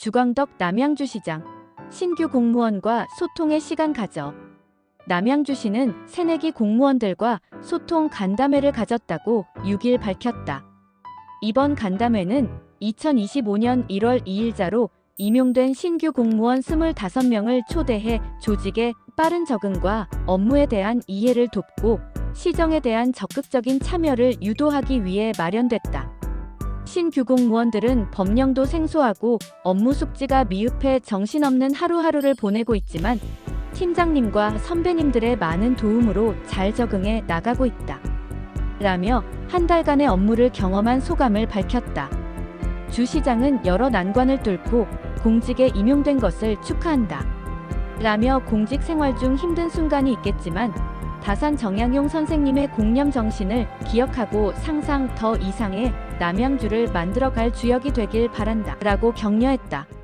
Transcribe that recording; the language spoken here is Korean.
주광덕 남양주시장 신규 공무원과 소통의 시간 가져 남양주시는 새내기 공무원들과 소통 간담회를 가졌다고 6일 밝혔다. 이번 간담회는 2025년 1월 2일자로 임용된 신규 공무원 25명을 초대해 조직의 빠른 적응과 업무에 대한 이해를 돕고 시정에 대한 적극적인 참여를 유도하기 위해 마련됐다. 신규 공무원들은 법령도 생소하고 업무 숙지가 미흡해 정신없는 하루하루를 보내고 있지만 팀장님과 선배님들의 많은 도움으로 잘 적응해 나가고 있다. 라며 한 달간의 업무를 경험한 소감을 밝혔다. 주 시장은 여러 난관을 뚫고 공직에 임용된 것을 축하한다. 라며 공직 생활 중 힘든 순간이 있겠지만 다산 정양용 선생님의 공념 정신을 기억하고 상상 더 이상의 남양주를 만들어갈 주역이 되길 바란다. 라고 격려했다.